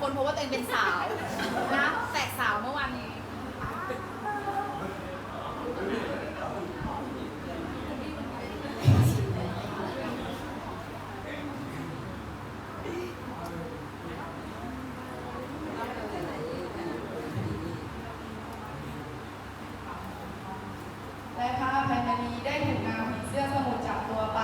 คนเพราะว่าตัวเองเป็นสาวนะแตกสาวเมื่อวานนี้และค่ะอภันนีได้ถูกนางผีเสื้อสมุดจับตัวไป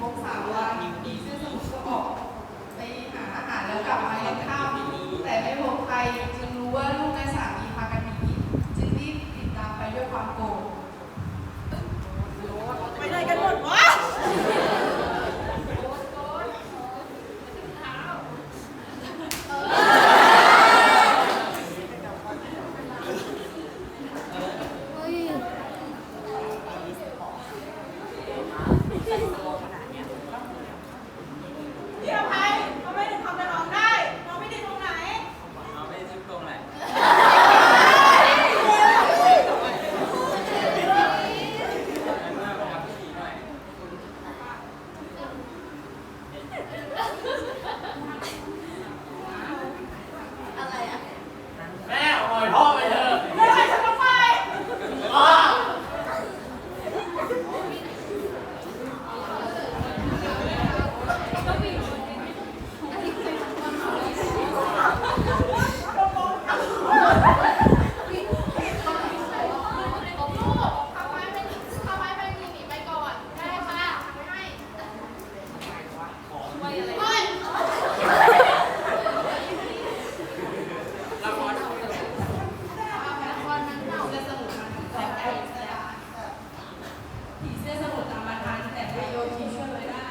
ครบสามวันมีเสื้อสูทก็ออกไปหาอาหารแล้วกลับมาเลี้ยงข้าวแต่ไม่พบใครจึงรู้ว่าลูกได้สามี ผีเสื้อสมุทตามปรทานแต่ประโยคีช่วยไว้ได้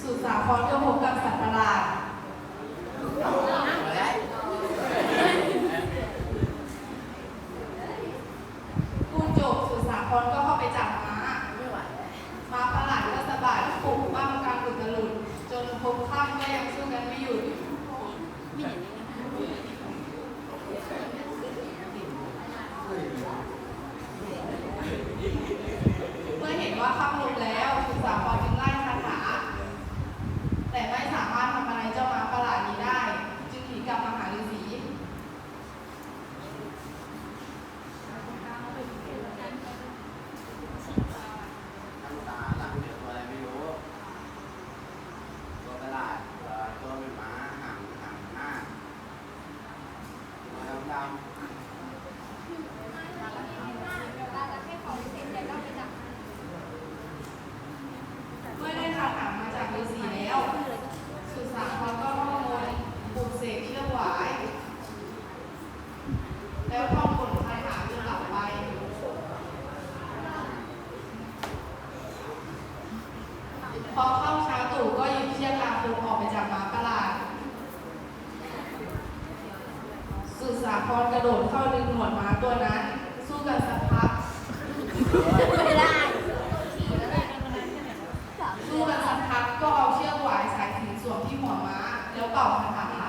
สุสาครก็พบกับสัตว์ประหลาดพูจบสุสาครก็เข้าไปจับม้า ม้าประหลาดก็สะบัดปลุกบ้างกลางอุตลุดจนพบข้ามก็ยังสู้กันไม่หยุด เมื่อเห็นว่าข้ามลงแล้วสุสาครจึงไล่คาถา แต่ไม่สามารถทำอะไรเจ้าม้าประหลาดนี้ได้ จึงหนีกลับมาหาฤาษี น้ำตาหลังเดี๋ยวตัวอะไรไม่รู้ ตัวประหลาดเอ่อตัวเป็นหมาหางหางหน้าตัวดำๆ เมื่อได้คาถามาจากฤาษีแล้ว สุสาครก็ท่องมนต์ปลุกเสกเชือกหวาย แล้วท่องบทคาถาจนหลับไป พอเข้าเช้าตู่ก็หยิบเชือกลาคุมออกไปจากม้าประหลาด สุสาครกระโดดเข้าดึงหนวดม้าตัวนั้น สู้กันสักพักสู้กันสักพักก็เอาเชือกหวายสายสิญจนสวมที่หัวม้า แล้วเป่าคาถา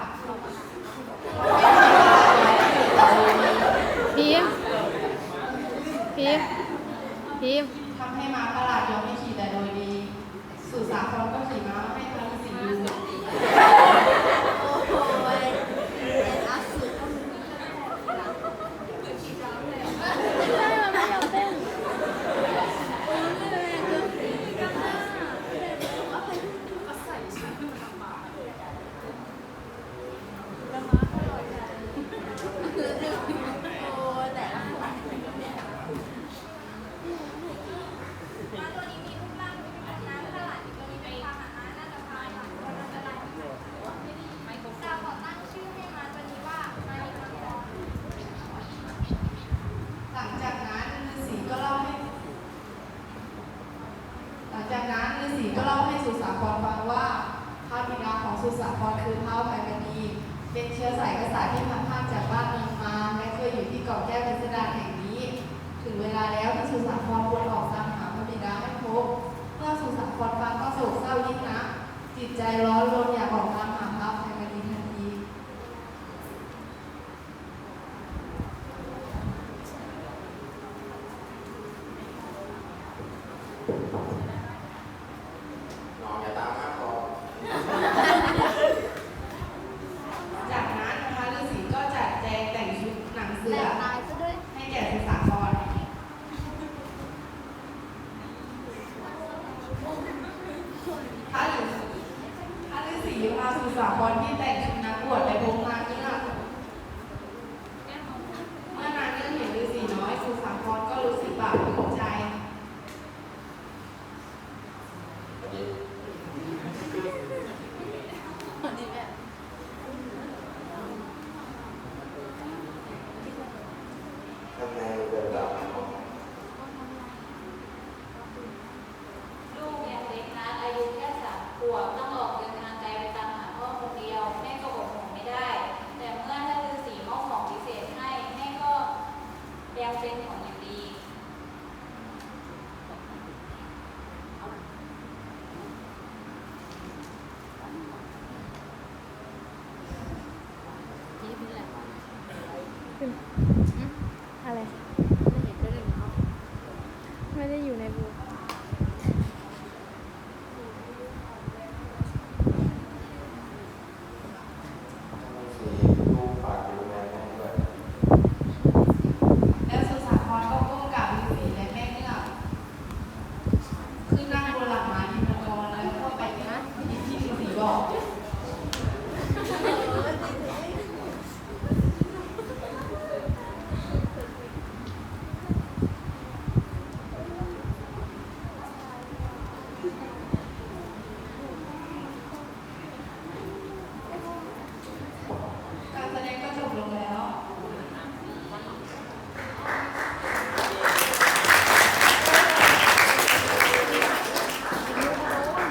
พิมพ์พิมพ์พิมพ์ทำให้ม้าประหลาดยอมให้ขี่แต่โดยดี สุสาครก็ขี่ม้าให้พระฤาษีดูหลังจากนั้นฤาษีก็เล่าให้ หลังีก็เล่าให้สุสาครฟังว่าพระบิดาของสุสาครคือเท้าวไพมณีเป็นเชื้อสายกษัตริย์ที่พันพรานจากบ้านเมืองมาและเคยอยู่ที่เกาะแก้วพิสดารแห่งนี้ ถึงเวลาแล้วที่สุสาครควรออกตามหาพระบิดาให้พบเมื่อสุสาครฟังก็โศกเศร้ายิ่งนักจิตใจร้อนรนอยากออกตามหาพระไพมณีทันที น้องอย่าตามมาขอ จากนั้นพระฤาษีก็จัดแจงแต่งชุดหนังเสือ ตายซะด้วย ให้แก่สุสาครพระฤาษีพระฤาษีพาสุสาครที่แต่งชุดนักบวชไปพบนางเงือกเมื่อนางเงือกเห็นฤาษีน้อยสุสาครก็รู้สึกบาปภูมิใจ ทำไมเดินแบบ ลูกยังเล็กนะอายุแค่สามขวบต้องออกเดินทางไกลไปตามหาพ่อคนเดียว แม่ก็อดห่วงไม่ได้ แต่เมื่อท่านฤาษีมอบของพิเศษให้ แม่ก็ ยัง